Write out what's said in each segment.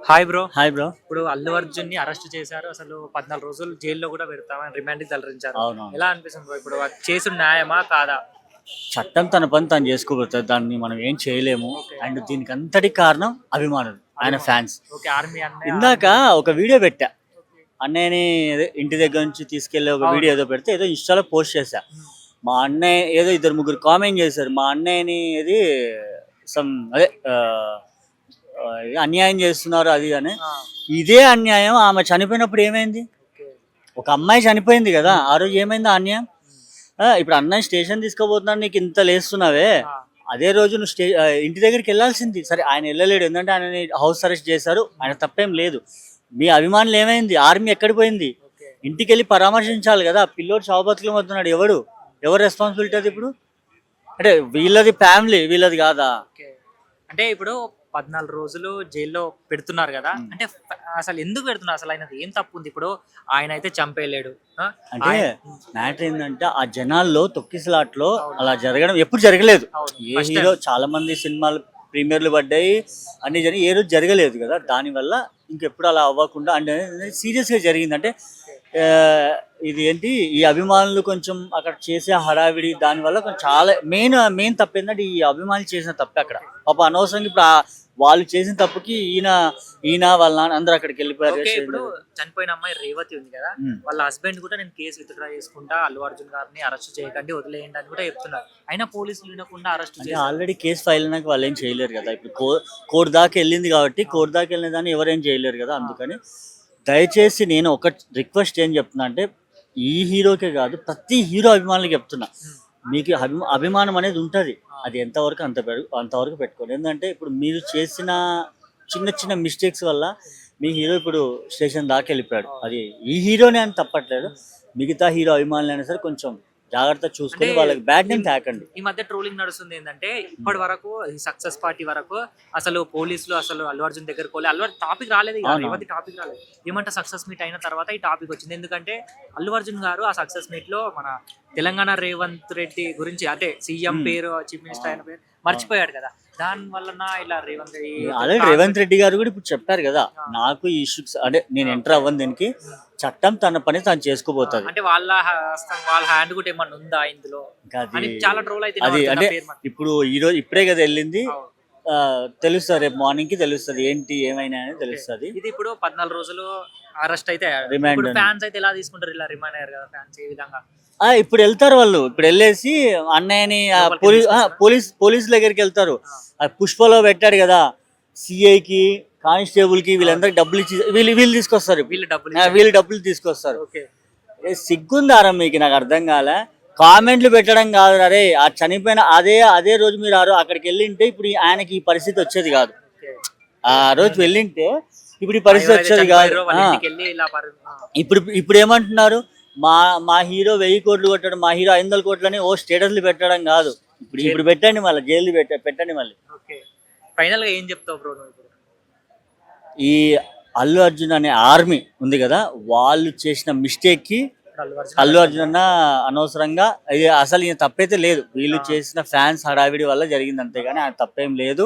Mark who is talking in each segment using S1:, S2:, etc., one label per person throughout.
S1: Hi bro
S2: hi bro
S1: ఇప్పుడు అల్లు అర్జున్ని arrest చేశారు. అసలు పద్నాలుగు రోజులు జైల్లో కూడా పెడతామని రిమాండ్కి తరలించారు
S2: అవును
S1: ఎలా అనిపిస్తుంది bro? ఇప్పుడు అది చేసిన న్యాయమా కాదా?
S2: చట్టం తన పని తను చేసుకోబోతుంది దాన్ని మనం ఏం చేయలేము. అండ్ దీనికి అంతటి కారణం అభిమానులు ఆయన ఫ్యాన్స్.
S1: ఓకే ఆర్మీ అన్న
S2: ఇందాక ఒక వీడియో పెట్టా. అన్నయ్యని అదే ఇంటి దగ్గర నుంచి తీసుకెళ్ళి ఒక వీడియో ఏదో పెడితే ఏదో ఇన్స్టాలో పోస్ట్ చేశా. మా అన్నయ్య ఏదో ఇద్దరు ముగ్గురు కామెంట్ చేశారు. మా అన్నయ్యని ఇది సమ్ అదే ఆ, అన్యాయం చేస్తున్నారు అది అని. ఇదే అన్యాయం. ఆమె చనిపోయినప్పుడు ఏమైంది? ఒక అమ్మాయి చనిపోయింది కదా. ఆ రోజు ఏమైంది అన్యాయం? ఇప్పుడు అన్నయ్య స్టేషన్ తీసుకోబోతున్నాడు నీకు ఇంత లేస్తున్నావే. అదే రోజు నువ్వు స్టే ఇంటి దగ్గరికి వెళ్ళాల్సింది. సరే ఆయన వెళ్ళలేడు. ఎందుకంటే ఆయనని హౌస్ అరెస్ట్ చేశారు. ఆయన తప్పేం లేదు. మీ అభిమానులు ఏమైంది? ఆర్మీ ఎక్కడికి పోయింది? ఇంటికి వెళ్ళి పరామర్శించాలి కదా. పిల్లోడు చావబతులు అవుతున్నాడు ఎవడు? ఎవరు రెస్పాన్సిబిలిటీ అది ఇప్పుడు? అంటే వీళ్ళది ఫ్యామిలీ వీళ్ళది కాదా?
S1: అంటే ఇప్పుడు పద్నాలుగు రోజులు జైల్లో పెడుతున్నారు కదా. అంటే అసలు ఎందుకు పెడుతున్నారు? అసలు ఆయనది ఏం తప్పు ఉంది? ఇప్పుడు ఆయన అయితే చంపేయలేడు?
S2: అంటే
S1: ఆయన-
S2: మ్యాటర్ ఏంటంటే ఆ జనాల్లో తొక్కిసలాట్లో అలా జరగడం ఎప్పుడు జరగలేదు. ఏ హీరో చాలా మంది సినిమాలు ప్రీమియర్లు పడ్డాయి అన్ని జరిగి ఏ రోజు జరగలేదు కదా. దానివల్ల ఇంకెప్పుడు అలా అవ్వకుండా అంటే సీరియస్గా జరిగింది. అంటే ఇది ఏంటి? ఈ అభిమానులు కొంచెం అక్కడ చేసే హడావిడి దానివల్ల కొంచెం చాలా మెయిన్ మెయిన్ తప్పు ఏంటంటే ఈ అభిమానులు చేసిన తప్పే అక్కడ. పాప అనవసరంగా ఇప్పుడు వాళ్ళు చేసిన తప్పుకి ఈయన ఈయన వాళ్ళ నాన్న అందరూ అక్కడికి వెళ్ళిపోయారు.
S1: ఓకే ఇప్పుడు చనిపోయిన అమ్మాయి రేవతి ఉంది కదా
S2: ఉమ్.
S1: వాళ్ళ హస్బెండ్ కూడా నేను కేసు విత్డ్రా చేసుకుంటా అల్లు అర్జున్ గారిని అరెస్ట్ చేయకండి వదిలేయండి అని కూడా చెప్తున్నారు. అయినా పోలీసులు వినకుండా అరెస్ట్
S2: అంటే
S1: చేశారు.
S2: ఆల్రెడీ కేసు ఫైల్ అయినాక వాళ్ళు ఏం చేయలేరు కదా. ఇప్పుడు కో కోర్టు దాకా వెళ్ళింది కాబట్టి కోర్టు దాకా వెళ్ళిన దాన్ని ఎవరేం చేయలేరు కదా అందుకని. దయచేసి నేను ఒక రిక్వెస్ట్ ఏం చెప్తున్నా అంటే ఈ హీరోకే కాదు ప్రతి హీరో అభిమానులకు చెప్తున్నా. మీకు అభి అభిమానం అనేది ఉంటుంది. అది ఎంతవరకు అంత అంతవరకు పెట్టుకోండి ఎందుకంటే ఇప్పుడు మీరు చేసిన చిన్న చిన్న మిస్టేక్స్ వల్ల మీ హీరో ఇప్పుడు స్టేషన్ దాకా వెళ్ళిపోయాడు. అది ఈ హీరోనే అని తప్పట్లేదు. మిగతా హీరో అభిమానులు అయినా సరే కొంచెం జాగ్రత్త చూసుకొని వాళ్ళకి బ్యాడ్ నేమ్ తాకండి.
S1: ఈ మధ్య ట్రోలింగ్ నడుస్తుంది ఏంటంటే ఇప్పటి వరకు ఈ సక్సెస్ పార్టీ వరకు అసలు పోలీసులు అసలు అల్లు అర్జున్ దగ్గరకు పోలే. అల్లు టాపిక్ రాలేదు. రేవతి టాపిక్ రాలేదు. ఏమంటే సక్సెస్ మీట్ అయిన తర్వాత ఈ టాపిక్ వచ్చింది. ఎందుకంటే అల్లు అర్జున్ గారు ఆ సక్సెస్ మీట్లో మన తెలంగాణ రేవంత్ రెడ్డి గురించి అంటే సీఎం. పేరు చీఫ్ మినిస్టర్ అయిన పేరు మర్చిపోయాడు కదా. దాని వలన ఇలా రేవంత్
S2: ఆల్రెడీ రేవంత్ రెడ్డి గారు కూడా ఇప్పుడు చెప్పారు కదా నాకు ఈ ఇష్యూస్ అంటే నేను ఎంటర్ అవ్వను దీనికి చట్టం తన పని తను చేసుకోబోతుంది.
S1: అంటే వాళ్ళ వాళ్ళ హ్యాండ్ కూడా ఏమన్నా ఉందా ఇందులో?
S2: అది
S1: చాలా ట్రోల్ అయితే
S2: అది అంటే. ఇప్పుడు ఈ రోజు ఇప్పుడే కదా వెళ్ళింది. తెలుస్తుంది రేపు మార్నింగ్కి తెలుస్తుంది ఏంటి ఏమైనా అని తెలుస్తుంది.
S1: ఇది ఇప్పుడు పద్నాలుగు రోజులు అరెస్ట్ అయితే
S2: అని.
S1: ఫ్యాన్స్ అయితే ఎలా తీసుకుంటారు ఇలా రిమైండ్ అయ్యారు కదా ఫ్యాన్స్ ఏ విధంగా?
S2: ఆ ఇప్పుడు వెళ్తారు వాళ్ళు. ఇప్పుడు వెళ్ళేసి అన్నయ్యని ఆ, పోలీస్ ఆ? పోలీస్ పోలీస్ దగ్గరికి వెళ్తారు. ఆ. పుష్పలో పెట్టాడు కదా సిఐకి కానిస్టేబుల్కి వీళ్ళందరికి డబ్బులు ఇచ్చి వీళ్ళు వీళ్ళు తీసుకొస్తారు.
S1: వీళ్ళు డబ్బులు
S2: ఆ, వీళ్ళు డబ్బులు తీసుకొస్తారు.
S1: ఓకే.
S2: ఏ సిగ్గుందారా మీకు? నాకు అర్థం కాలే. కామెంట్లు పెట్టడం కాదు అరే ఆ చనిపోయిన అదే అదే రోజు మీరు ఆ రో- అక్కడికి వెళ్ళింటే ఇప్పుడు ఈ- ఆయనకి ఈ పరిస్థితి వచ్చేది కాదు. ఆ రోజు వెళ్ళింటే ఇప్పుడు ఈ పరిస్థితి వచ్చేది కాదు. ఆ, ఇప్పుడు ఇప్పుడు ఏమంటున్నారు? మా మా హీరో వెయ్యి కోట్లు కొట్టడం మా హీరో ఐదు వందల కోట్లని ఓ స్టేటస్లు పెట్టడం కాదు. ఇప్పుడు ఇప్పుడు పెట్టండి మళ్ళీ జైలు పెట్ట పెట్టండి మళ్ళీ.
S1: ఫైనల్గా ఏం చెప్తావు బ్రో
S2: ఈ అల్లు అర్జున్ అనే ఆర్మీ ఉంది కదా వాళ్ళు చేసిన
S1: మిస్టేక్కి అల్లు అర్జున్
S2: అల్లు అర్జున్ అన్న అనవసరంగా ఇది అసలు ఈయన తప్పైతే లేదు. వీళ్ళు చేసిన ఫ్యాన్స్ హడావిడి వల్ల జరిగింది అంతేగాని ఆయన తప్పేం లేదు.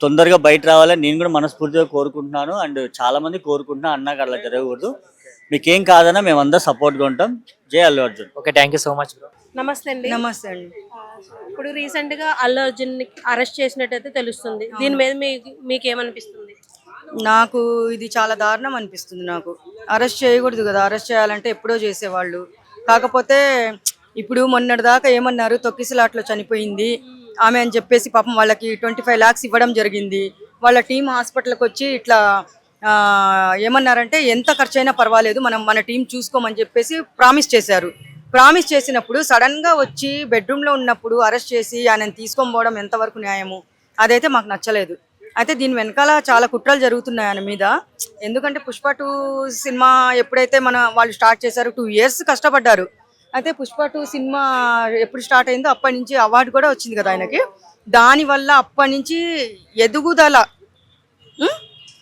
S2: తొందరగా బయట రావాలని నేను కూడా మనస్ఫూర్తిగా కోరుకుంటున్నాను. అండ్ చాలా మంది కోరుకుంటున్నా అన్నాక అలా జరగకూడదు. మీకేం కాదన్నా మేమందరం సపోర్ట్గా ఉంటాం. Jai Allu Arjun.
S1: Okay thank you so much bro
S3: నమస్తే అండి.
S4: నమస్తే అండి.
S3: ఇప్పుడు రీసెంట్గా అల్లు అర్జున్ని అరెస్ట్ చేసినట్టయితే తెలుస్తుంది. దీని మీద మీకు మీకేమనిపిస్తుంది?
S4: నాకు ఇది చాలా దారుణం అనిపిస్తుంది నాకు. అరెస్ట్ చేయకూడదు కదా. అరెస్ట్ చేయాలంటే ఎప్పుడో చేసేవాళ్ళు. కాకపోతే ఇప్పుడు మొన్నటిదాకా ఏమన్నారు? తొక్కిసలాట్లో చనిపోయింది. ఆమె అని చెప్పేసి పాపం వాళ్ళకి ట్వంటీ ఫైవ్ ల్యాక్స్ ఇవ్వడం జరిగింది. వాళ్ళ టీం హాస్పిటల్కి వచ్చి ఇట్లా ఏమన్నారంటే ఎంత ఖర్చైనా పర్వాలేదు మనం మన టీం చూసుకోమని చెప్పేసి ప్రామిస్ చేశారు. ప్రామిస్ చేసినప్పుడు సడన్గా వచ్చి బెడ్రూమ్లో ఉన్నప్పుడు అరెస్ట్ చేసి ఆయన తీసుకొని పోవడం ఎంతవరకు న్యాయము? అదైతే మాకు నచ్చలేదు. అయితే దీని వెనకాల చాలా కుట్రలు జరుగుతున్నాయి ఆయన మీద. ఎందుకంటే పుష్ప టూ సినిమా ఎప్పుడైతే మన వాళ్ళు స్టార్ట్ చేశారు టూ ఇయర్స్ కష్టపడ్డారు. అయితే పుష్ప టూ సినిమా ఎప్పుడు స్టార్ట్ అయిందో అప్పటి నుంచి అవార్డు కూడా వచ్చింది కదా ఆయనకి. దానివల్ల అప్పటి నుంచి ఎదుగుదల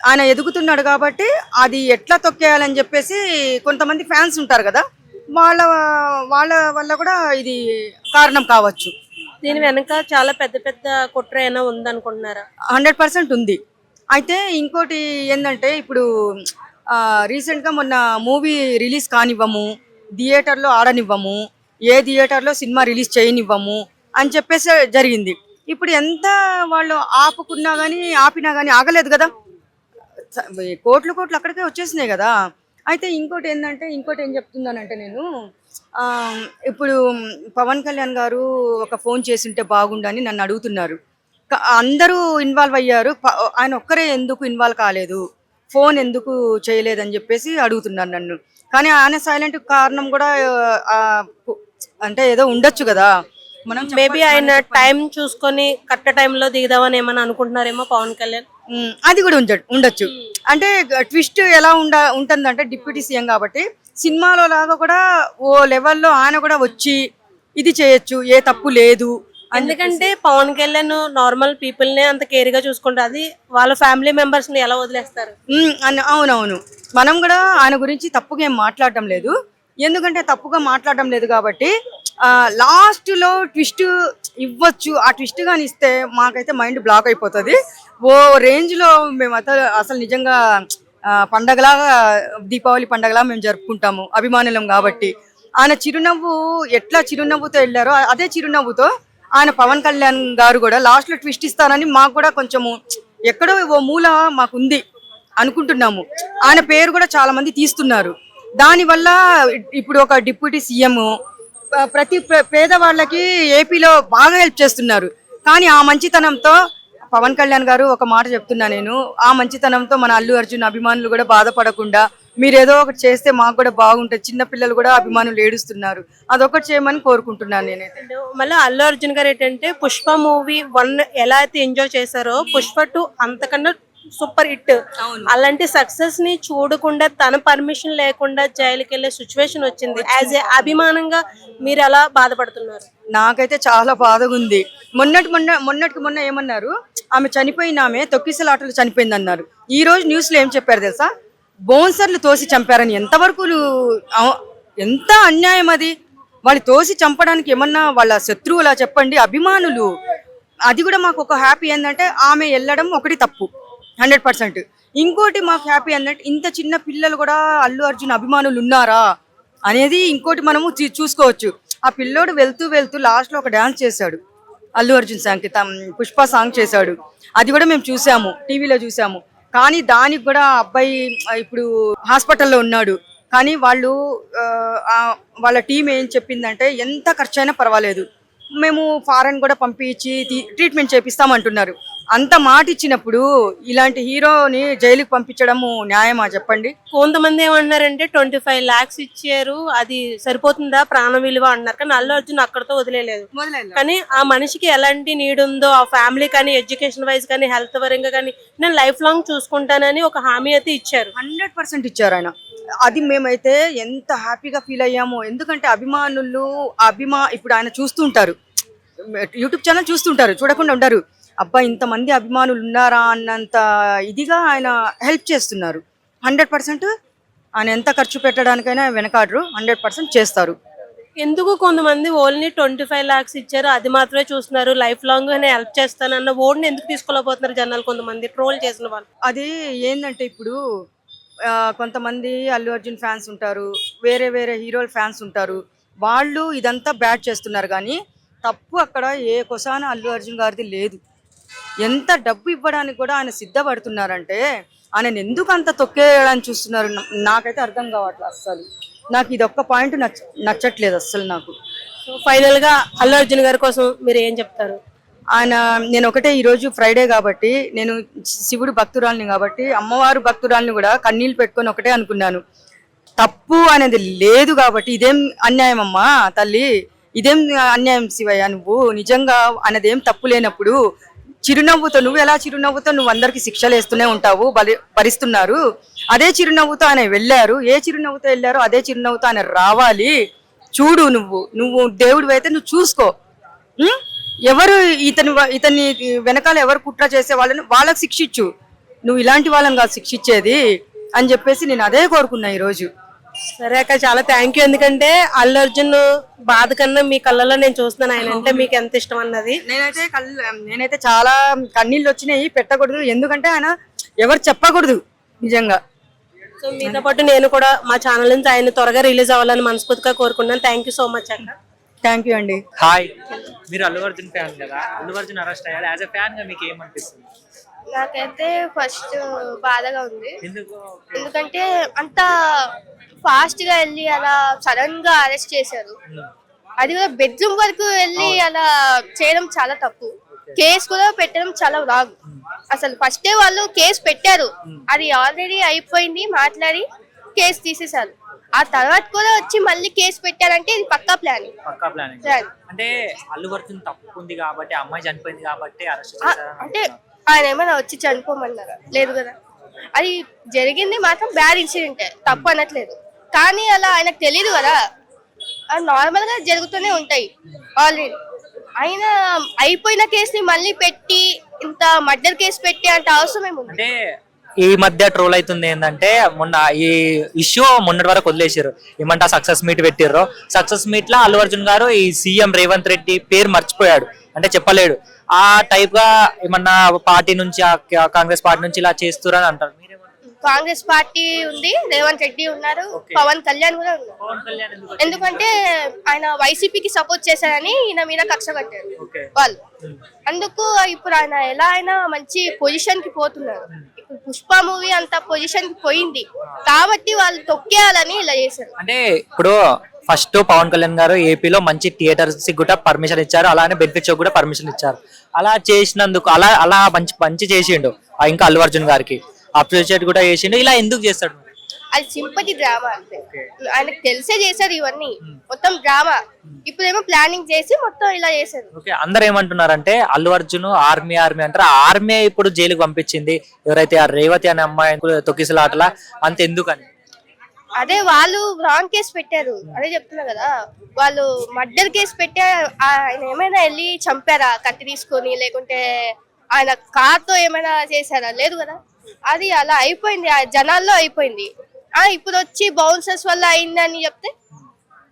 S4: ఆయన ఎదుగుతున్నాడు కాబట్టి అది ఎట్లా తొక్కేయాలని చెప్పేసి కొంతమంది ఫ్యాన్స్ ఉంటారు కదా వాళ్ళ వాళ్ళ వల్ల కూడా ఇది కారణం కావచ్చు.
S3: దీని వెనక చాలా పెద్ద పెద్ద కుట్ర అయినా ఉందనుకుంటున్నారా?
S4: హండ్రెడ్ పర్సెంట్ ఉంది. అయితే ఇంకోటి ఏంటంటే ఇప్పుడు రీసెంట్గా మొన్న మూవీ రిలీజ్ కానివ్వము థియేటర్లో ఆడనివ్వము ఏ థియేటర్లో సినిమా రిలీజ్ చేయనివ్వము అని చెప్పేసి జరిగింది. ఇప్పుడు ఎంత వాళ్ళు ఆపుకున్నా కానీ ఆపినా కానీ ఆగలేదు కదా. కోట్లు కోట్లు అక్కడికే వచ్చేసినాయి కదా. అయితే ఇంకోటి ఏంటంటే ఇంకోటి ఏం చెప్తున్నానంటే నేను ఇప్పుడు పవన్ కళ్యాణ్ గారు ఒక ఫోన్ చేసింటే బాగుండని నన్ను అడుగుతున్నారు. అందరూ ఇన్వాల్వ్ అయ్యారు. ఆయన ఒక్కరే ఎందుకు ఇన్వాల్వ్ కాలేదు? ఫోన్ ఎందుకు చేయలేదని చెప్పేసి అడుగుతున్నారు నన్ను. కానీ ఆయన సైలెంట్ కారణం కూడా అంటే ఏదో ఉండొచ్చు కదా. మనం
S3: మేబీ ఆయన టైం చూసుకొని కరెక్ట్ టైంలో దిగుదామని ఏమైనా అనుకుంటున్నారేమో పవన్ కళ్యాణ్?
S4: అది కూడా ఉండ ఉండొచ్చు. అంటే ట్విస్ట్ ఎలా ఉండ ఉంటుందంటే డిప్యూటీ సీఎం కాబట్టి సినిమాలో లాగా కూడా ఓ లెవెల్లో ఆయన కూడా వచ్చి ఇది చేయొచ్చు ఏ తప్పు లేదు
S3: ఎందుకంటే పవన్ కళ్యాణ్ నార్మల్ పీపుల్ నే అంత కేర్గా చూసుకుంటారు అది వాళ్ళ ఫ్యామిలీ మెంబర్స్ని ఎలా వదిలేస్తారు?
S4: అవునవును. మనం కూడా ఆయన గురించి తప్పుగా ఏం మాట్లాడటం లేదు. ఎందుకంటే తప్పుగా మాట్లాడటం లేదు కాబట్టి లాస్ట్లో ట్విస్ట్ ఇవ్వచ్చు. ఆ ట్విస్ట్ కానీ ఇస్తే మాకైతే మైండ్ బ్లాక్ అయిపోతుంది. ఓ రేంజ్లో మేము అసలు అసలు నిజంగా ఆ, పండగలాగా దీపావళి పండగలా మేము జరుపుకుంటాము అభిమానులం కాబట్టి. ఆయన చిరునవ్వు ఎట్లా చిరునవ్వుతో వెళ్ళారో అదే చిరునవ్వుతో ఆయన పవన్ కళ్యాణ్ గారు కూడా లాస్ట్లో ట్విస్ట్ ఇస్తారని మాకు కూడా కొంచెము ఎక్కడో ఓ మూల మాకు ఉంది అనుకుంటున్నాము. ఆయన పేరు కూడా చాలా మంది తీస్తున్నారు. దానివల్ల ఇప్పుడు ఒక డిప్యూటీ సీఎం ప్రతి పేదవాళ్ళకి ఏపీలో బాగా హెల్ప్ చేస్తున్నారు. కానీ ఆ మంచితనంతో పవన్ కళ్యాణ్ గారు ఒక మాట చెప్తున్నా నేను. ఆ మంచితనంతో మన అల్లు అర్జున్ అభిమానులు కూడా బాధపడకుండా మీరు ఏదో ఒకటి చేస్తే మాకు కూడా బాగుంటుంది. చిన్న పిల్లలు కూడా అభిమానులు ఏడుస్తున్నారు. అదొకటి చేయమని కోరుకుంటున్నాను నేనైతే.
S3: మళ్ళీ అల్లు అర్జున్ గారు ఏంటంటే పుష్ప మూవీ వన్ ఎలా అయితే ఎంజాయ్ చేశారో పుష్ప టూ అంతకన్నా సూపర్ హిట్. అలాంటి సక్సెస్ని చూడకుండా తన పర్మిషన్ లేకుండా జైలుకి వెళ్ళే సిచ్యువేషన్ వచ్చింది. యాజ్ ఏ అభిమానంగా మీరు ఎలా బాధపడుతున్నారు?
S4: నాకైతే చాలా బాధగా ఉంది మొన్నటి మొన్న మొన్నటికి మొన్న ఏమన్నారు? ఆమె చనిపోయిన ఆమె తొక్కిసలాటలు చనిపోయింది అన్నారు ఈ రోజు న్యూస్లో ఏం చెప్పారు తెలుసా? బోన్సర్లు తోసి చంపారని ఎంతవరకు ఎంత అన్యాయం అది? వాళ్ళు తోసి చంపడానికి ఏమన్నా వాళ్ళ శత్రువులా చెప్పండి. అభిమానులు అది కూడా మాకు ఒక హ్యాపీ ఏంటంటే ఆమె వెళ్ళడం ఒకటి తప్పు. Hundred percent. ఇంకోటి మాకు హ్యాపీ అన్నట్టు ఇంత చిన్న పిల్లలు కూడా అల్లు అర్జున్ అభిమానులు ఉన్నారా అనేది ఇంకోటి మనము చూసుకోవచ్చు. ఆ పిల్లోడు వెళ్తూ వెళ్తూ లాస్ట్లో ఒక డాన్స్ చేశాడు. అల్లు అర్జున్ సాంగ్ పుష్ప సాంగ్ చేశాడు. అది కూడా మేము చూసాము టీవీలో చూసాము. కానీ దానికి కూడా అబ్బాయి ఇప్పుడు హాస్పిటల్లో ఉన్నాడు. కానీ వాళ్ళు వాళ్ళ టీం ఏం చెప్పిందంటే ఎంత ఖర్చు అయినా పర్వాలేదు. మేము ఫారెన్ కూడా పంపించి ట్రీట్మెంట్ చేపిస్తామంటున్నారు. అంత మాట ఇచ్చినప్పుడు ఇలాంటి హీరోని జైలుకి పంపించడము న్యాయమా చెప్పండి?
S3: కొంతమంది ఏమన్నారంటే ట్వంటీ ఫైవ్ లాక్స్ ఇచ్చారు అది సరిపోతుందా? ప్రాణ విలువ అన్నారు కానీ అల్లు అర్జున్ అక్కడతో వదిలేదు కానీ ఆ మనిషికి ఎలాంటి నీడ్ ఉందో ఆ ఫ్యామిలీ కానీ ఎడ్యుకేషన్ వైజ్ కానీ హెల్త్ పరంగా కానీ నేను లైఫ్ లాంగ్ చూసుకుంటానని ఒక హామీ అయితే ఇచ్చారు.
S4: హండ్రెడ్ పర్సెంట్ ఇచ్చారు ఆయన. అది మేమైతే ఎంత హ్యాపీగా ఫీల్ అయ్యామో ఎందుకంటే అభిమానులు అభిమా ఇప్పుడు ఆయన చూస్తుంటారు. యూట్యూబ్ ఛానల్ చూస్తుంటారు చూడకుండా ఉండరు. అబ్బా ఇంతమంది అభిమానులు ఉన్నారా అన్నంత ఇదిగా ఆయన హెల్ప్ చేస్తున్నారు. హండ్రెడ్ పర్సెంట్ ఆయన ఎంత ఖర్చు పెట్టడానికైనా వెనకాడరు. హండ్రెడ్ పర్సెంట్ చేస్తారు.
S3: ఎందుకు కొంతమంది ఓన్లీ ట్వంటీ ఫైవ్ లాక్స్ ఇచ్చారు? అది మాత్రమే చూస్తున్నారు. లైఫ్ లాంగ్ నేను హెల్ప్ చేస్తానన్న ఓడిని ఎందుకు తీసుకోలేకపోతున్నారు జనాలు కొంతమంది? ట్రోల్ చేసిన వాళ్ళు.
S4: అది ఏంటంటే ఇప్పుడు కొంతమంది అల్లు అర్జున్ ఫ్యాన్స్ ఉంటారు. వేరే వేరే హీరోల ఫ్యాన్స్ ఉంటారు. వాళ్ళు ఇదంతా బ్యాట్ చేస్తున్నారు. కానీ తప్పు అక్కడ ఏ కొసాన అల్లు అర్జున్ గారిది లేదు. ఎంత డబ్బు ఇవ్వడానికి కూడా ఆయన సిద్ధపడుతున్నారంటే ఆయన ఎందుకు అంత తొక్కేయడానికి చూస్తున్నారు? నాకైతే అర్థం కావట్లేదు అస్సలు. నాకు ఇది ఒక్క పాయింట్ నచ్చ నచ్చట్లేదు అస్సలు నాకు.
S3: సో ఫైనల్గా అల్లు అర్జున్ గారి కోసం మీరు ఏం చెప్తారు?
S4: ఆయన నేను ఒకటే ఈరోజు ఫ్రైడే కాబట్టి నేను శివుడు భక్తురాలిని కాబట్టి అమ్మవారు భక్తురాలిని కూడా కన్నీళ్ళు పెట్టుకొని ఒకటే అనుకున్నాను. తప్పు అనేది లేదు కాబట్టి ఇదేం అన్యాయం అమ్మా తల్లి? ఇదేం అన్యాయం శివయ్య నువ్వు? నిజంగా అనేది ఏం తప్పు లేనప్పుడు చిరునవ్వుతో నువ్వు ఎలా చిరునవ్వుతో నువ్వు అందరికి శిక్షలు వేస్తూనే ఉంటావు బలి భరిస్తున్నారు. అదే చిరునవ్వుతో ఆయన వెళ్ళారు. ఏ చిరునవ్వుతో వెళ్ళారో అదే చిరునవ్వుతో ఆయన రావాలి. చూడు నువ్వు నువ్వు దేవుడు అయితే నువ్వు చూసుకో. ఎవరు ఇతని ఇతని వెనకాల ఎవరు కుట్ర చేసే వాళ్ళని వాళ్ళకి శిక్షించు నువ్వు ఇలాంటి వాళ్ళని కాదు శిక్షించేది అని చెప్పేసి నేను అదే కోరుకున్నా ఈ రోజు
S3: సరే అక్క చాలా థ్యాంక్ యూ ఎందుకంటే అల్లు అర్జున్ బాధ కన్నా మీ కళ్ళలో నేను చూస్తున్నాను. ఆయన అంటే మీకు ఎంత ఇష్టం అన్నది.
S4: నేనైతే కళ్ళు నేనైతే చాలా కన్నీళ్ళు వచ్చినాయి పెట్టకూడదు. ఎందుకంటే ఆయన ఎవరు చెప్పకూడదు నిజంగా.
S3: సో మీతో పాటు నేను కూడా మా ఛానల్ నుంచి ఆయన త్వరగా రిలీజ్ అవ్వాలని మనస్ఫూర్తిగా కోరుకున్నాను థ్యాంక్ యూ సో మచ్ అక్క.
S4: థ్యాంక్ యూ అండి.
S1: హాయ్ మీరు అల్లు అర్జున్ ఫ్యాన్ కదా? Allu Arjun arrest as a ఎ ఫ్యాన్గా మీకు ఏమనిపిస్తుంది?
S5: నాకైతే ఫస్ట్ బాధగా ఉంది.
S1: ఎందుకు?
S5: ఎందుకంటే అంత ఫాస్ట్గా వెళ్ళి అలా సడన్గా అరెస్ట్ చేశారు. అది కూడా బెడ్రూమ్ వరకు వెళ్ళి అలా చేయడం చాలా తప్పు. కేసు కూడా పెట్టడం చాలా రాంగ్ అసలు ఫస్టే వాళ్ళు కేసు పెట్టారు. అది ఆల్రెడీ అయిపోయింది మాట్లాడి కేసు తీసేశారు. ఆ తర్వాత కూడా వచ్చి మళ్ళీ కేసు పెట్టారంటే ఇది పక్కా ప్లాన్
S1: పక్కా ప్లానింగ్. అంటే అల్లు తప్పు ఉంది కాబట్టి అమ్మాయి చనిపోయింది కాబట్టి అరెస్ట్
S5: అంటే ఆయన ఏమైనా వచ్చి చనిపోమన్నారా? లేదు కదా. అది జరిగింది మాత్రం బ్యాడ్ ఇన్సిడెంట్ తప్పు అనట్లేదు. కానీ అలా ఆయనకు తెలియదు కదా. అది నార్మల్ జరుగుతూనే ఉంటాయి. ఆల్రెడీ ఆయన అయిపోయిన కేసుని మళ్ళీ పెట్టి ఇంత మర్డర్ కేసు పెట్టి అంత అవసరం ఏముంది?
S1: అంటే ఈ మధ్య ట్రోల్ అవుతుంది ఏంటంటే మొన్న ఈ ఇష్యూ మొన్నటి వరకు వదిలేసారు ఏమంటా సక్సెస్ మీట్ పెట్టిర్రు. సక్సెస్ మీట్లో అల్లు అర్జున్ గారు ఈ సీఎం రేవంత్ రెడ్డి పేరు మర్చిపోయాడు. అంటే చెప్పలేడు. ఆ టైప్గా ఏమన్నా పార్టీ నుంచి ఆ కాంగ్రెస్ పార్టీ నుంచి ఇలా చేస్తున్నారు అంటారు.
S5: కాంగ్రెస్ పార్టీ ఉంది రేవంత్ రెడ్డి ఉన్నారు పవన్ కళ్యాణ్ కూడా ఉన్నారు.
S1: పవన్ కళ్యాణ్ ఎందుకు
S5: ఎందుకంటే ఆయన వైసీపీకి సపోర్ట్ చేశారని ఈయన మీద కక్ష కట్టారు.
S1: ఓకే.
S5: వాళ్ళు. అందుకు ఇప్పుడు ఆయన ఎలా అయినా మంచి పొజిషన్కి పోతున్నారు. ఇప్పుడు పుష్ప మూవీ అంత పొజిషన్కి పోయింది. కాబట్టి వాళ్ళు తొక్కేయాలని ఇలా చేశారు.
S1: అంటే ఇప్పుడు ఫస్ట్ పవన్ కళ్యాణ్ గారు ఏపీలో మంచి థియేటర్స్కి కూడా పర్మిషన్ ఇచ్చారు. అలానే బెనిఫిట్ షో కూడా పర్మిషన్ ఇచ్చారు. అలా చేసినందుకు అలా అలా మంచి మంచి చేసిండు. ఇంకా అల్లు అర్జున్ గారికి. అప్రిషియేట్ కూడా చేసిండు ఇలా ఎందుకు చేస్తాడు?
S5: అది సింపతి డ్రామా అంతే. ఆయనకు తెలిసే చేశారు ఇవన్నీ. మొత్తం డ్రామా. ఇప్పుడేమో ప్లానింగ్ చేసి మొత్తం ఇలా చేశారు.
S1: ఓకే. అందరు ఏమంటున్నారంటే అల్లు అర్జున్ ఆర్మీ ఆర్మీ అంటారు. ఆర్మీ ఇప్పుడు జైలుకి పంపించింది. ఎవరైతే ఆ రేవతి అనే అమ్మాయి తొక్కిసలాటలా అంత ఎందుకని?
S5: అదే వాళ్ళు రాంగ్ కేసు పెట్టారు. అదే చెప్తున్నా కదా. వాళ్ళు మర్డర్ కేసు పెట్టే ఆయన ఏమైనా వెళ్ళి చంపారా? కత్తి తీసుకొని లేకుంటే ఆయన కార్తో ఏమైనా చేశారా? లేదు కదా. అది అలా అయిపోయింది ఆ జనాల్లో అయిపోయింది. ఆ ఇప్పుడు వచ్చి బౌన్సర్స్ వల్ల అయిందని చెప్తే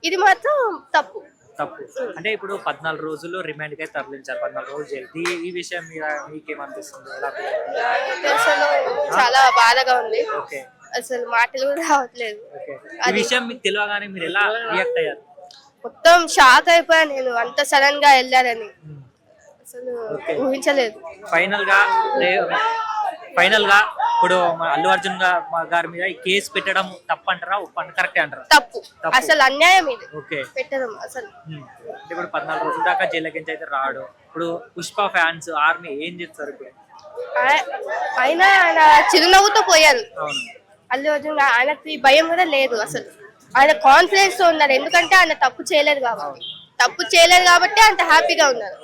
S5: ఇది మాత్రం తప్పు.
S1: తప్పు. అంటే ఇప్పుడు పద్నాలుగు రోజులు రిమాండ్కి తరలించారు పద్నాలుగు రోజులు జైలు. ఈ- విషయం మీద మీకేమనిపిస్తుంది? ఎలా
S5: అసలు చాలా బాధగా ఉంది.
S1: ఓకే.
S5: అసలు మాటలు కూడా రావట్లేదు.
S1: ఈ విషయం మీకు తెలియగానే మీరు ఎలా రియాక్ట్ అయ్యారు?
S5: మొత్తం షాక్ అయిపోయా నేను అంత సడన్గా వెళ్ళారని. అసలు ఊహించలేదు.
S1: ఫైనల్గా ఫైనల్గా ఇప్పుడు అల్లు అర్జున్ గారి మీద కేసు పెట్టడం తప్పంటారా? ఒప్పంట కరెక్టే అంటారా?
S5: తప్పు. అసలు అన్యాయం ఇది.
S1: ఓకే.
S5: పెట్టడం అసలు.
S1: ఇప్పుడు పద్నాలుగు రోజుల దాకా జైలుకి నుంచి అయితే రాడు. ఇప్పుడు పుష్ప ఫ్యాన్స్ ఆర్మీ ఏం చేస్తారు ఇప్పుడు?
S5: ఆయ- అయినా ఆయన చిరునవ్వుతో పోయారు. అల్లు అర్జున్ ఆయనకి భయం కూడా లేదు అసలు. ఆయన కాన్ఫిడెన్స్తో ఉన్నారు. ఎందుకంటే ఆయన తప్పు చేయలేదు కాబట్టి. తప్పు చేయలేదు కాబట్టి అంత హ్యాపీగా ఉన్నారు.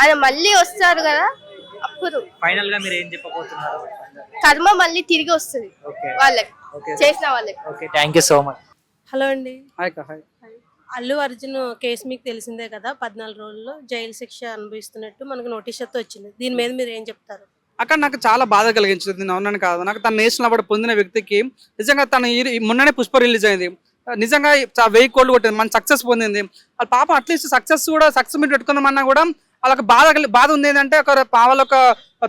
S5: ఆయన మళ్ళీ వస్తారు కదా. అప్పుడు.
S1: ఫైనల్గా మీరు ఏం చెప్పబోతున్నారు?
S5: కర్మ మళ్ళీ తిరిగి వస్తుంది.
S1: ఓకే
S5: వాళ్ళకి.
S1: ఓకే
S5: చేసిన వాళ్ళకి.
S1: Okay thank you so much
S3: hello అండి.
S6: Hi hi
S3: Allu Arjun case మీకు తెలిసిందే కదా పద్నాలుగు రోజుల్లో జైలు శిక్ష అనుభవిస్తున్నట్టు మనకు నోటీస్ అయితే వచ్చింది. దీని మీద మీరు ఏం చెప్తారు?
S6: అక్కడ నాకు చాలా బాధ కలిగించింది నేను అవునని కాదు. నాకు తన నేషనల్ అవార్డు పొందిన వ్యక్తికి నిజంగా తను మొన్ననే పుష్ప రిలీజ్ అయింది. నిజంగా వెయ్యి కోట్లు కొట్టింది మన సక్సెస్ పొందింది. వాళ్ళ పాప అట్లీస్ట్ సక్సెస్ కూడా సక్సెస్ మీద పెట్టుకుందామన్నా కూడా వాళ్ళకి బాధ బాధ ఉంది ఏంటంటే ఒక వాళ్ళ ఒక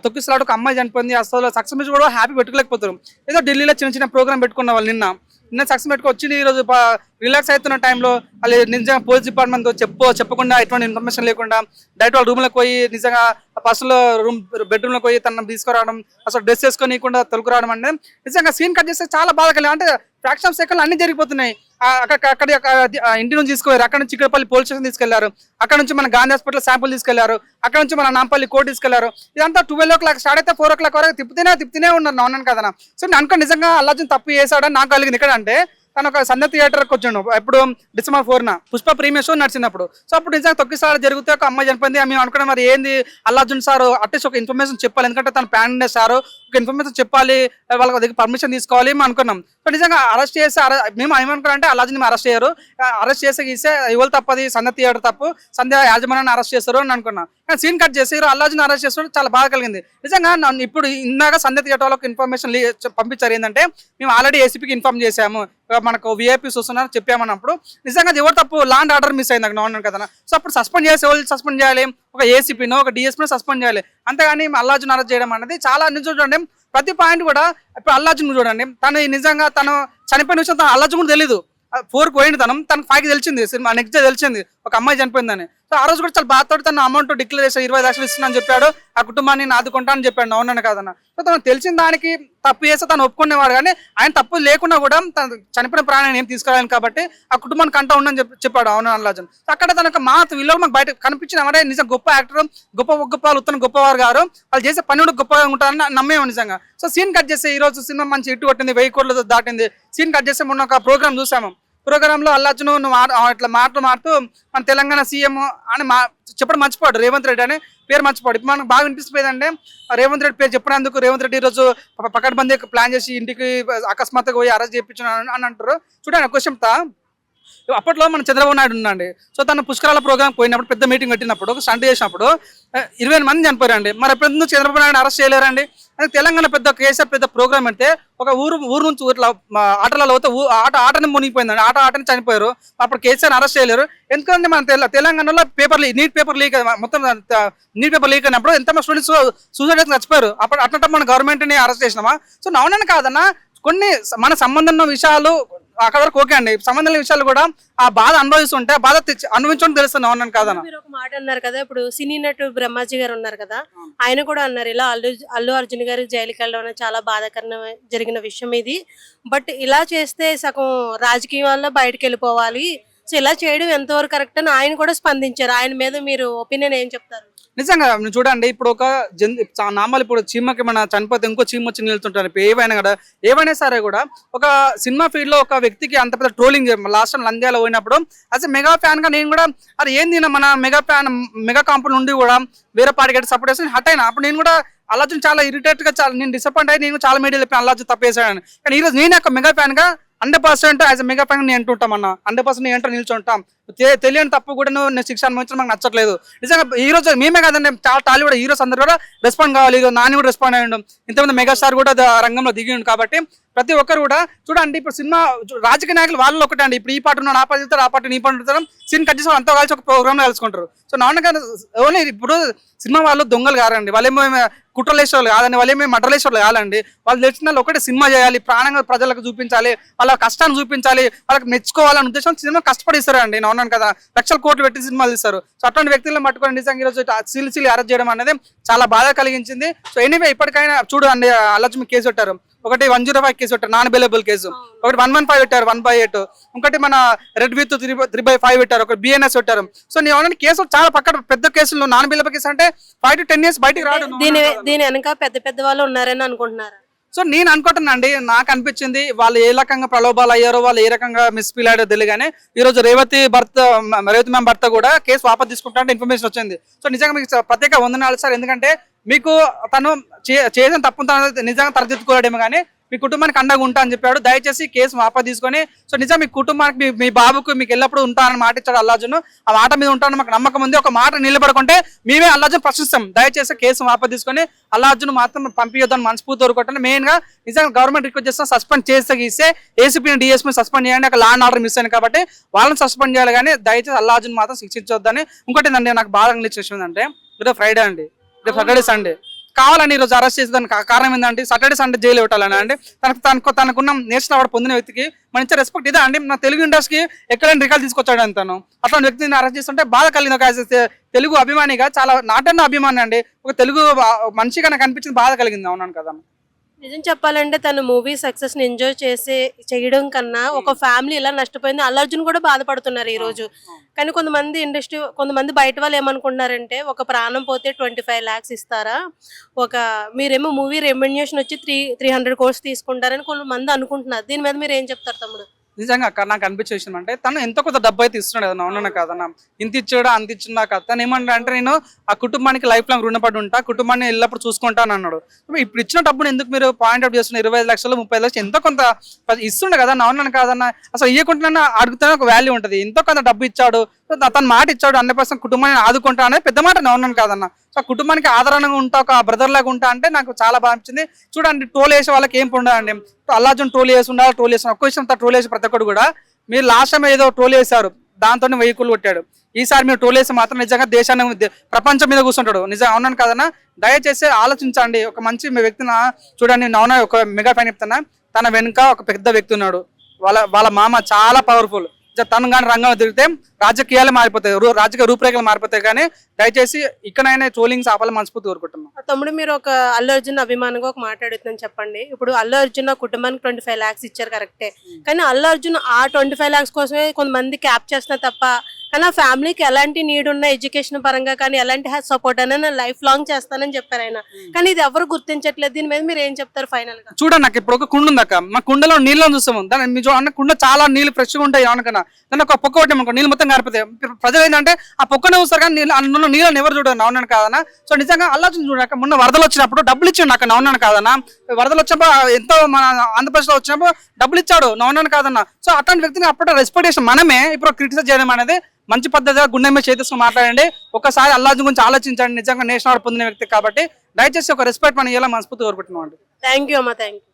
S6: తొక్కిసలాడు ఒక అమ్మాయి చనిపోయింది. అసలు సక్సెస్ కూడా హ్యాపీ పెట్టుకోలేకపోతారు ఏదో ఢిల్లీలో చిన్న చిన్న ప్రోగ్రామ్ పెట్టుకున్న వాళ్ళు నిన్న. నిన్న సక్సెస్ పెట్టుకు వచ్చి ఈ రోజు రిలాక్స్ అవుతున్న టైంలో వాళ్ళు నిజంగా పోలీస్ డిపార్ట్మెంట్తో చెప్పు చెప్పకుండా ఎటువంటి ఇన్ఫర్మేషన్ లేకుండా డైరెక్ట్ వాళ్ళ రూమ్లోకి పోయి నిజంగా పర్సులో రూమ్ బెడ్రూమ్లోకి పోయి తనను తీసుకురావడం అసలు డ్రెస్ వేసుకొని కూడా తొలుకురావడం అంటే నిజంగా సీన్ కట్ చేస్తే చాలా బాధ కలిగి అంటే ఫ్రాక్షన్ సెకండ్లు అన్ని జరిగిపోతున్నాయి. అక్కడ అక్కడ ఇంటి నుంచి తీసుకుపోయారు. అక్కడ నుంచి చిక్కడపల్లి పోలీస్ స్టేషన్ తీసుకెళ్ళారు. అక్కడ నుంచి మన గాంధీ హాస్పిటల్ శాంపుల్ తీసుకెళ్ళారు. అక్కడ నుంచి మన నాంపల్లి కోర్టు తీసుకెళ్ళారు. ఇదంతా ట్వెల్వ్ ఓ క్లాక్ స్టార్ట్ అయితే ఫోర్ ఓ క్లాక్ వరకు తిప్పుతూనే తిప్పుతూనే ఉన్నారు నాన్న కదా సో నేను అనుకో నిజంగా అల్లాజన్ తప్పు చేశాడని నాకు కలిగింది. ఇక్కడ అంటే తను ఒక సంధ్య థియేటర్కి వచ్చిండు ఎప్పుడు? డిసెంబర్ ఫోర్న. పుష్ప ప్రీమియర్ షో నడిచినప్పుడు. సో అప్పుడు నిజంగా తొక్కిసారి జరిగితే ఒక అమ్మాయి చనిపోయింది. మేము అనుకున్నాం మరి ఏంది? అల్లార్జున్ సార్ అట్లీస్ట్ ఒక ఇన్ఫర్మేషన్ చెప్పాలి. ఎందుకంటే తను ప్యాన్ ఉండే సార్. ఒక ఇన్ఫర్మేషన్ చెప్పాలి. వాళ్ళ దగ్గర పర్మిషన్ తీసుకోవాలి మేము అనుకున్నాం. సో నిజంగా అరెస్ట్ చేసి అరె- మేము ఏమనుకున్నామంటే అల్లార్జున్ అరెస్ట్ చేయరు. అరెస్ట్ చేసి గీసే ఇవాళ తప్పది. సంధ్య థియేటర్ తప్పు. సంధ్య యాజమాన్యాన్ని అరెస్ట్ చేస్తారు అని అనుకున్నాం. కానీ సీన్ కట్ చేసి అల్లార్జున్ అరెస్ట్ చేస్తారు చాలా బాగా కలిగింది. నిజంగా నన్ను ఇప్పుడు ఇందాక సందతి థియేటర్ వాళ్ళకి ఇన్ఫర్మేషన్ పంపించారు ఏంటంటే మేము ఆల్రెడీ ఏసీపీకి ఇన్ఫార్మ్ చేశాము. మనకు విఐపీస్ వస్తున్నారు చెప్పామన్నప్పుడు నిజంగా ఎవరు తప్పు? లాండ్ ఆర్డర్ మిస్ అయింది అక్కడ ఉన్నాను కదా సో అప్పుడు సస్పెండ్ చేసి ఎవరు సస్పెండ్ చేయాలి? ఒక ఏసీపీనో ఒక డిఎస్పీనో సస్పెండ్ చేయాలి. అంతేగాని అల్లాజున్ అరెస్ట్ చేయడం అనేది చాలా నిజం చూడండి. ప్రతి పాయింట్ కూడా ఇప్పుడు అల్లాజున్ చూడండి. తను నిజంగా తను చనిపోయిన విషయం తన అల్లాజున్ కూడా తెలియదు ఫోర్కి పోయింది తను. తనకు ఫైవ్ తెలిసింది. సినిమా నెక్స్ట్ డే తెలిసింది. ఒక అమ్మాయి చనిపోయిందని. సో ఆ రోజు కూడా చాలా బాధతో తను అమౌంట్ డిక్లేర్ చేసి ఇరవై లక్షలు ఇస్తున్నాను చెప్పాడు. ఆ కుటుంబాన్ని నేను ఆదుకుంటా అని చెప్పాడు అవునని కాదన్న సో తను తెలిసిన దానికి తప్పు చేస్తే తను ఒప్పుకునేవాడు కానీ ఆయన తప్పు లేకుండా కూడా తను చనిపోయిన ప్రాణాన్ని ఏం తీసుకురాలి కాబట్టి ఆ కుటుంబానికి కంట ఉండని చెప్పి చెప్పాడు అవును అల్లాజన్ అక్కడ తన మా విలువ మాకు బయట కనిపించిన అంటే నిజం గొప్ప యాక్టర్ గొప్ప గొప్ప వాళ్ళు ఉత్తన గొప్పవారు గారు. వాళ్ళు చేసే పని కూడా గొప్పగా ఉంటారని నమ్మేము నిజంగా. సో సీన్ కట్ చేస్తే ఈ రోజు సినిమా మంచి ఇటు కొట్టింది వెయ్యి కోట్లు దాటింది. సీన్ కట్ చేస్తే మొన్న ఒక ప్రోగ్రామ్ చూసాము. ప్రోగ్రామ్లో అల్లాజును ఇట్లా మాటలు మారుతూ మన తెలంగాణ సీఎం అని మా చెప్పడం మర్చిపోడు రేవంత్ రెడ్డి అని పేరు మర్చిపోడు ఇప్పుడు మనకు బాగా వినిపిస్తుంది ఆ రేవంత్ రెడ్డి పేరు చెప్పినందుకు రేవంత్ రెడ్డి ఈరోజు రోజు పకడ్బందీ ప్లాన్ చేసి ఇంటికి అకస్మాత్తుగా పోయి అరెస్ట్ చేయించిన అని అంటారు. చూడండి క్వశ్చన్ తా అప్పట్లో మన చంద్రబాబు నాయుడు ఉన్నాండి. సో తన పుష్కరాల ప్రోగ్రామ్ పోయినప్పుడు పెద్ద మీటింగ్ పెట్టినప్పుడు ఒక స్టంట్ చేసినప్పుడు ఇరవై మంది చనిపోయారండి. మరి ఎప్పుడు ఎందుకు చంద్రబాబు నాయుడు అరెస్ట్ చేయలేరండి? అది తెలంగాణ పెద్ద కేసీఆర్ పెద్ద ప్రోగ్రామ్ అంటే ఒక ఊరు ఊరు నుంచి ఇట్లా ఆటలలో పోతే ఆట ఆటని మునిగిపోయిందండి. ఆట ఆటని చనిపోయారు. అప్పుడు కేసీఆర్ అరెస్ట్ చేయలేరు. ఎందుకంటే మన తెలంగాణలో పేపర్ నీట్ పేపర్ లీక్ మొత్తం నీట్ పేపర్ లీక్ అయినప్పుడు ఎంతమంది స్టూడెంట్స్ సూసైడ్ అయితే చచ్చిపోయారు? అప్పుడు అట్లా మన గవర్నమెంట్ని అరెస్ట్ చేసినామా? సో నవనని కాదన్నా కొన్ని మన సంబంధం ఉన్న విషయాలు అక్కడ వరకు ఓకే అండి. సంబంధం విషయాలు కూడా ఆ బాధ అనుభవిస్తుంటే బాధ తెచ్చి- అనుభవించడం తెలుస్తుంది అవునని కాదన్న
S3: మీరు ఒక మాట అన్నారు కదా ఇప్పుడు సినీ నటుడు బ్రహ్మాజీ గారు ఉన్నారు కదా ఆయన కూడా అన్నారు ఇలా అల్లు అల్లు అర్జున్ గారు జైలుకి వెళ్ళడం చాలా బాధాకరమైన జరిగిన విషయం ఇది. బట్ ఇలా చేస్తే సగం రాజకీయాల్లో బయటకు వెళ్ళిపోవాలి. సో ఇలా చేయడం ఎంతవరకు కరెక్ట్ అని ఆయన కూడా స్పందించారు. ఆయన మీద మీరు ఒపీనియన్ ఏం చెప్తారు?
S6: నిజంగా చూడండి ఇప్పుడు ఒక జంతు చా- నామాలు ఇప్పుడు చీమకి మన చనిపోతే ఇంకో చీమ వచ్చి నిలుతుంటారు ఇప్పుడు ఏవైనా కూడా ఏవైనా సరే కూడా ఒక సినిమా ఫీల్డ్లో ఒక వ్యక్తికి అంత పెద్ద ట్రోలింగ్ లాస్ట్ టైం లంద్యాలో పోయినప్పుడు అసలు మెగా ఫ్యాన్గా నేను కూడా అది ఏంది మన మెగా ఫ్యాన్ మెగా కాంపౌండ్ నుండి కూడా వేరే పార్టీకి సపోర్ట్ చేసి హట్ అయినా. అప్పుడు నేను కూడా అల్లాజున్ చాలా ఇరిటేట్గా చాలా నేను డిసప్పాయింట్ అయ్యి నేను చాలా మీడియాలో చెప్పాను అల్లాజు తప్పేసాను కానీ ఈరోజు నేను ఒక mega ఫ్యాన్గా hundred percent as mega fan నేను అంటుంటాం అన్న. హండ్రెడ్ పర్సెంట్ నేను ఎంటర్ నిల్చుంటాం. తె- తెలియని తప్పు కూడా నువ్వు నేను శిక్ష అనుభవించడం మాకు నచ్చట్లేదు. నిజంగా ఈ రోజు మేమే కాదండి చాలా టాలీవుడ్ హీరోస్ అందరూ కూడా రెస్పాండ్ కావాలి. నాని కూడా రెస్పాండ్ అయ్యిండు. ఇంతమంది మెగాస్టార్ కూడా రంగంలో దిగిండు కాబట్టి ప్రతి ఒక్కరు కూడా చూడండి ఇప్పుడు సినిమా రాజకీయ నాయకులు వాళ్ళు ఒకటే అండి. ఇప్పుడు ఈ పాట ఉన్నాడు ఆ పాట చెప్తారు ఆ పాట ఈ పాట వెళ్తారు సీన్ కట్ చేసి అంతా కలిసి ఒక ప్రోగ్రామ్లో కలుసుకుంటారు. సో నాన్న గారు ఓన్లీ ఇప్పుడు సినిమా వాళ్ళు దొంగలు కారండి. వాళ్ళేమో కుట్రలు కాదండి వాళ్ళేమో మటలు కాదండి. వాళ్ళు తెలిసిన వాళ్ళు ఒకటే సినిమా చేయాలి ప్రాణంగా ప్రజలకు చూపించాలి వాళ్ళ కష్టాన్ని చూపించాలి వాళ్ళకి మెచ్చుకోవాలనే ఉద్దేశం సినిమా కష్టపడిస్తారు అండి నేను అన్నాను కదా. లక్షల కోట్లు పెట్టి సినిమాలు తీస్తారు. సో అటువంటి వ్యక్తులను పట్టుకొని నిజంగా ఈరోజు సిలి సిలి అరెస్ట్ చేయడం అనేది చాలా బాధ కలిగించింది. సో ఎనీవే ఇప్పటికైనా చూడు అండి అల్లచ్మి కేసు పెట్టారు. ఒకటి వన్ జీరో ఫైవ్ కేసు పెట్టారు నాన్ అవైలబుల్ కేసు ఒకటి వన్ వన్ ఫైవ్ పెట్టారు వన్ బై ఎయిట్. ఇంకోటి మన read with three three by five పెట్టారు ఒకటి బిఎన్ఎస్ పెట్టారు. సో నేను ఏమన్నా కేసులు చాలా పక్కన పెద్ద కేసులు నాన్ అవైలబుల్ కేసు అంటే ఫైవ్ టు టెన్ ఇయర్స్ బయటికి రాడు
S3: దీని దీని వెనక పెద్ద పెద్ద వాళ్ళు ఉన్నారని అనుకుంటున్నారు?
S6: సో నేను అనుకుంటున్నానండి నాకు అనిపించింది వాళ్ళు ఏ రకంగా ప్రలోభాలు అయ్యారో వాళ్ళు ఏ రకంగా మిస్ఫీల్ అయ్యారో తెలియగానే ఈ రోజు రేవతి భర్త రేవతి మ్యామ్ భర్త కూడా కేసు వాపస్ తీసుకుంటా ఇన్ఫర్మేషన్ వచ్చింది. సో నిజంగా మీకు ప్రత్యేక వందనాలు సార్ ఎందుకంటే మీకు తను చే- చేసిన తప్పు నిజంగా తరదిద్దుకోలేడేమో కానీ మీ కుటుంబానికి అండగా ఉంటా అని చెప్పాడు. దయచేసి కేసు వాపస్ తీసుకొని సో నిజంగా మీ కుటుంబానికి మీ బాబుకు మీకు ఎల్లప్పుడూ ఉంటానని మాట ఇచ్చాడు అల్లాజును. ఆ మాట మీద ఉంటానని మాకు నమ్మకం ఉంది. ఒక మాట నిలబడుకుంటే మేమే అల్లాజును ప్రశ్నిస్తాం. దయచేసి కేసు వాపస్ తీసుకొని అల్లాజును మాత్రం పంపించొద్దని మనస్ఫూర్తి కోరుకుంటాను మెయిన్గా నిజంగా గవర్నమెంట్ రిక్వెస్ట్ చేస్తాం సస్పెండ్ చేస్తే ఇస్తే ఏసీపీని డిఎస్పీ సస్పెండ్ చేయండి. ఒక లాండ్ ఆర్డర్ మిస్ అయింది కాబట్టి వాళ్ళని సస్పెండ్ చేయాలి కానీ దయచేసి అల్లాజును మాత్రం శిక్షించొద్దని. ఇంకోటి ఏంటంటే నాకు బాధ అనిపించిన విషయం ఏంటంటే ఈరోజు ఫ్రైడే అండి. రేపు సాటర్డే సండే కావాలని ఈరోజు అరెస్ట్ చేసేదానికి కారణం ఏంటంటే సాటర్డే సండే జైలు పెట్టాలని అండి తనకు తనకు తనకున్న నేషనల్ అవార్డు పొందిన వ్యక్తికి మన ఇచ్చే రెస్పెక్ట్ ఇదే అండి నా తెలుగు ఇండస్ట్రీకి ఎక్కడైనా రికార్డు తీసుకొచ్చాడు అని తను అట్లాంటి వ్యక్తిని అరెస్ట్ చేస్తుంటే బాధ కలిగింది ఒక తెలుగు అభిమానిగా చాలా నాటన్న అభిమాని అండి. ఒక తెలుగు మనిషిగా నాకు అనిపించింది బాధ కలిగింది అవునాను కదా.
S3: నిజం చెప్పాలంటే తను మూవీ సక్సెస్ని ఎంజాయ్ చేసే చేయడం కన్నా ఒక ఫ్యామిలీ ఇలా నష్టపోయింది అల్లు అర్జున్ కూడా బాధపడుతున్నారు ఈ రోజు. కానీ కొంతమంది ఇండస్ట్రీ కొంతమంది బయట వాళ్ళు ఏమనుకుంటున్నారంటే ఒక ప్రాణం పోతే ట్వంటీ ఫైవ్ ల్యాక్స్ ఇస్తారా? ఒక మీరేమో మూవీ రెమ్యునేషన్ వచ్చి త్రీ త్రీ హండ్రెడ్ కోర్స్ తీసుకుంటారని కొంతమంది అనుకుంటున్నారు. దీని మీద మీరు ఏం చెప్తారు తమ్ముడు?
S6: నిజంగా అక్కడ నాకు అనిపించే విషయం అంటే తను ఎంతో కొంత డబ్బు అయితే ఇస్తున్నాడు కదా అవునన్నా కాదన్నా ఇంత ఇచ్చాడు అంత ఇచ్చిందా కదా. తను ఏమంటా అంటే నేను ఆ కుటుంబానికి లైఫ్ లాంగ్ రుణపడి ఉంటా కుటుంబాన్ని ఎల్లప్పుడు చూసుకుంటాను అన్నాడు. ఇప్పుడు ఇచ్చిన డబ్బును ఎందుకు మీరు పాయింట్ అవుట్ చేస్తున్నారు? ఇరవై ఐదు లక్షలు ముప్పై లక్షలు ఎంతో కొంత ఇస్తుండే కదా అవునన్నా కాదన్నా. అసలు ఇవ్వకుండా అడుగుతానే ఒక వాల్యూ ఉంటుంది. ఎంతో కొంత డబ్బు ఇచ్చాడు తన మాట ఇచ్చాడు హండ్రెడ్ పర్సెంట్ కుటుంబాన్ని ఆదుకుంటా అనేది పెద్ద మాట అవునన్నా కాదన్నా. సో కుటుంబానికి ఆదరణగా ఉంటా ఒక బ్రదర్ లాగా ఉంటా అంటే నాకు చాలా బాగా అనిపించింది. చూడండి టోల్ వేసే వాళ్ళకి ఏం ఉండదండి అల్లాజున్ ట్రోల్ వేసి ఉండాలి ట్రోల్ వేసిన ఒక్క విషయం ట్రోల్ వేసి ప్రతి ఒక్కడు కూడా మీరు లాస్ట్ టైం ఏదో ట్రోల్ వేశారు దాంతో వెహికల్ కొట్టాడు. ఈసారి మీరు ట్రోల్ వేసి మాత్రం నిజంగా దేశాన్ని ప్రపంచం మీద కూర్చుంటాడు. నిజం అవునాను కదన్నా దయచేసి ఆలోచించండి. ఒక మంచి వ్యక్తిని చూడండి నేను ఒక మెగా ఫ్యాన్ చెప్తున్నా తన వెనుక ఒక పెద్ద వ్యక్తి ఉన్నాడు. వాళ్ళ వాళ్ళ మామ చాలా పవర్ఫుల్ తను కానీ రంగంలో తిరిగితే రాజకీయాలు మారిపోతాయి రాజకీయ రూపురేఖలు మారిపోతాయి కానీ దయచేసి ఇక్కడైనా ట్రోలింగ్స్ ఆపాలని మనస్ఫూర్తి కోరుకుంటున్నాం.
S3: తమ్ముడు మీరు ఒక అల్లు అర్జున్ అభిమానంగా ఒక మాట్లాడుతుందని చెప్పండి. ఇప్పుడు అల్లు అర్జున్ కుటుంబానికి ట్వంటీ ఫైవ్ లాక్స్ ఇచ్చారు కరెక్టే కానీ అల్లు అర్జున్ ఆ ట్వంటీ ఫైవ్ లాక్స్ కోసమే కొంతమంది క్యాప్ చేస్తున్నారు తప్ప కానీ ఆ ఫ్యామిలీకి ఎలాంటి నీడ్ ఉన్న ఎడ్యుకేషన్ పరంగా కానీ ఎలాంటి సపోర్ట్ అయినా నేను లైఫ్ లాంగ్ చేస్తానని చెప్పారు ఆయన. కానీ ఇది ఎవరు గుర్తించట్లేదు దీని మీద మీరు ఏం చెప్తారు ఫైనల్గా?
S6: చూడండి నాకు ఇప్పుడు ఒక కుండ ఉంది అక్క. మా కుండలో నీళ్ళని చూస్తాము. దాని మీ చూడండి కుండ చాలా నీళ్ళు ఫ్రెష్గా ఉంటాయి అనుకున్నా దాన్ని ఒక పొక్క కొట్టామనుకో నీళ్ళు మొత్తం కారిపోతాయి ప్ర- ప్రజలు ఏంటంటే ఆ పొక్కనే చూస్తారు కానీ నీళ్ళు నీళ్ళని ఎవరు చూడరు అవునాను కాదన్నా. సో నిజంగా అల్లాచుని చూడక మొన్న వరదలు వచ్చినప్పుడు డబ్బులు ఇచ్చాడు నాకు అవునాను కాదన్నా. వరదలు వచ్చినప్పుడు ఎంతో మన ఆంధ్రప్రదేశ్లో వచ్చినప్పుడు డబ్బులు ఇచ్చాడు అవునాను కాదన్నా. సో అట్లాంటి వ్యక్తిని అప్పుడు రెస్పెక్ట్ చేసి మనమే ఇప్పుడు క్రిటిసైజ్ చేయడం అనేది మంచి పద్ధతిగా గుండె మీద చేతిస్తూ మాట్లాడండి. ఒకసారి అల్లాజు గురించి ఆలోచించండి. నిజంగా నేషనల్ పొందిన వ్యక్తి కాబట్టి దయచేసి ఒక రెస్పెక్ట్ మనం ఇలా మనస్ఫూర్తి కోరుకుంటున్నాం అండి
S3: థ్యాంక్ యూ అమ్మా. Thank you